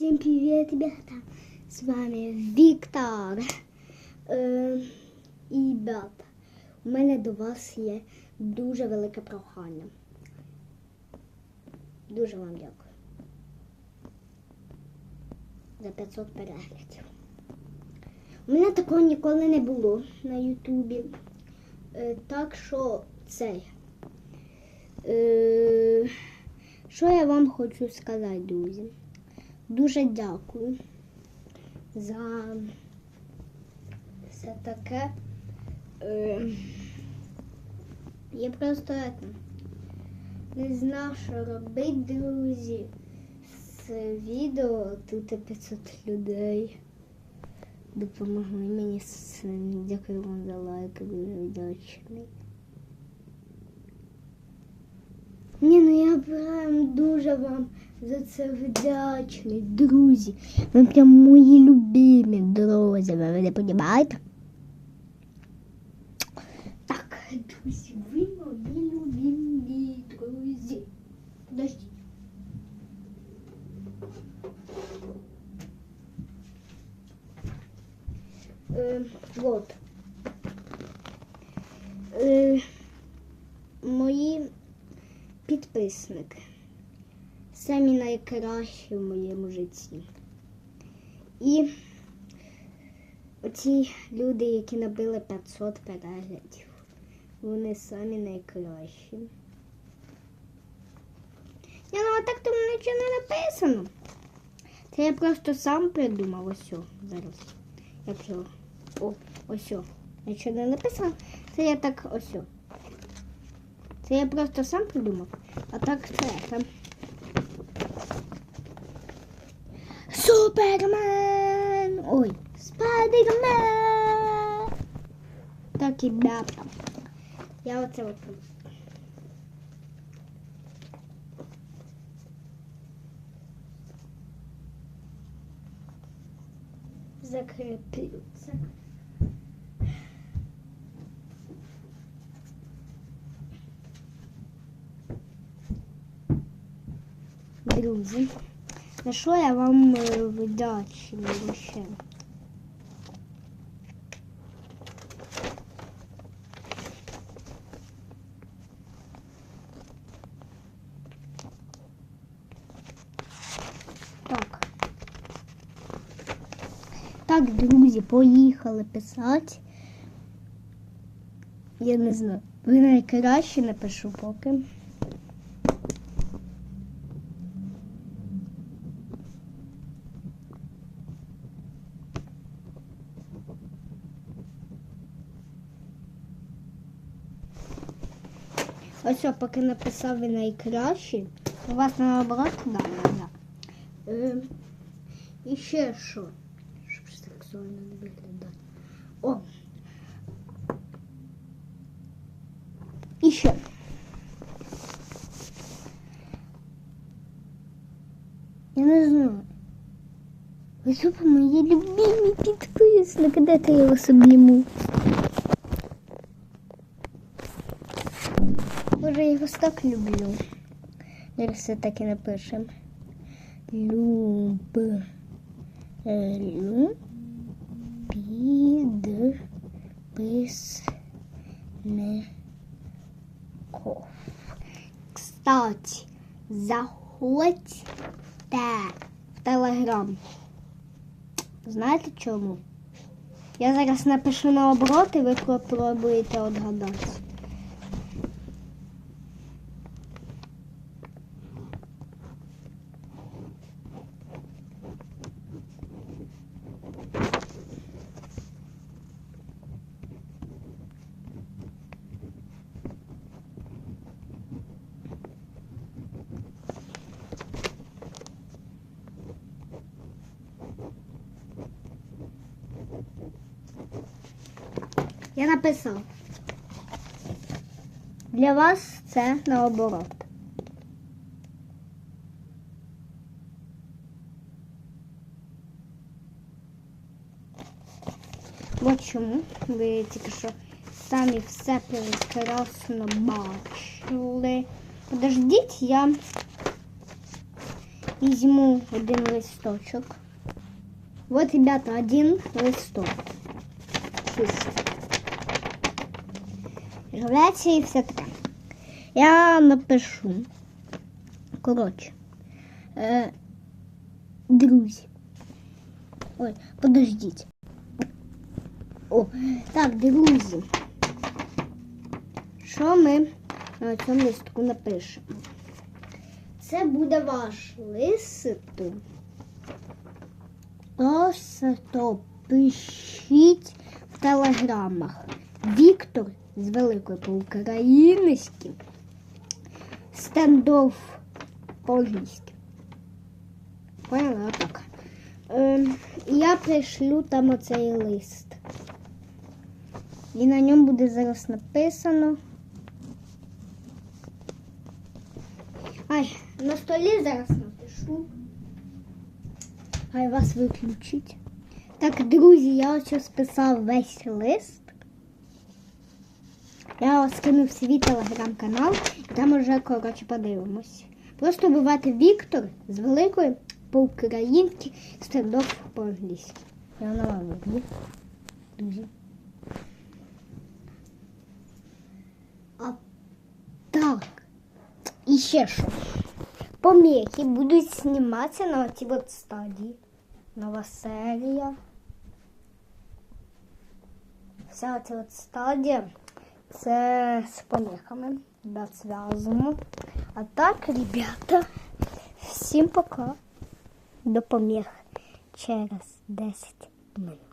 Всем привет, ребята! С вами Віктор. Е, і ребята, у мене до вас є дуже велике прохання. Дуже вам дякую. За 500 переглядів. У мене такого ніколи не було на Ютубі. Е, так що цей. Е, що я вам хочу сказати, друзі? Дуже дякую за все таке. Е, я просто не знав, що робити, друзі. З відео тут 500 людей. Допомогли мені. Дякую вам за лайк, дуже вдячний. Ні, ну я прям дуже вам за це вдячний, друзі. Ви прям мої любимі друзі, ви мене розумієте? Так, друзі, ви мої любимі друзі. Подождіть. Е, вот. Е, мої підписники. Самі найкращі в моєму житті. І оці люди, які набили 500 переглядів, вони самі найкращі. Ні, ну а так там нічого не написано. Це я просто сам придумав ось о, зараз. Як його. О, ось о. Нічого не написано. Це я так ось. Це я просто сам придумав. А так це там. Супермен! Ой, Спайдермен! Так, ребята. Я оце от. Закріплю це. Друзі, за що я вам е, вдячний ще? Так. Так, друзі, поїхали писати. Я не знаю. Ви найкраще напишу поки. Ось я поки написав він найкращий. У вас наоборот, да, да, да. Е, і ще що? Щоб сексуально не виглядати. О! І ще. Я не знаю. Ви супер мої любимі підписники. Дайте я вас обніму. Боже, я вас так люблю. Зараз все так і напишем. Люб. Лю. Підписников. Кстати, заходьте в Телеграм. Знаєте чому? Я зараз напишу наоборот і ви попробуєте отгадати. Я написав. Для вас це наоборот. От чому ви тільки що самі все прекрасно бачили. Подождіть, я візьму один листочок. Вот, ребята, один листок. Живляться і все таке. Я напишу. Коротше. Е, друзі. Ой, подождіть. О, так, друзі. Що ми на цьому листку напишемо? Це буде ваш лист. Просто пишіть в телеграмах. Віктор з Великої по-українськи. Стендов по-англійськи. Поняла отак. Ем, я пришлю там оцей лист. І на ньому буде зараз написано. Ай, на столі зараз напишу. Хай вас виключить. Так, друзі, я ось списав весь лист. Я скинув свій телеграм-канал, і там уже, коротше, подивимось. Просто бувати Віктор з великої по-українськи, стендов по-англійськи. Я на люблю. Друзі. А так. І ще що. Помехи будуть зніматися на цій от стадії. Нова серія. Вся ця от стадія. Це з поляками. Да, зв'язано. А так, ребята, всім пока. До помех через 10 минут.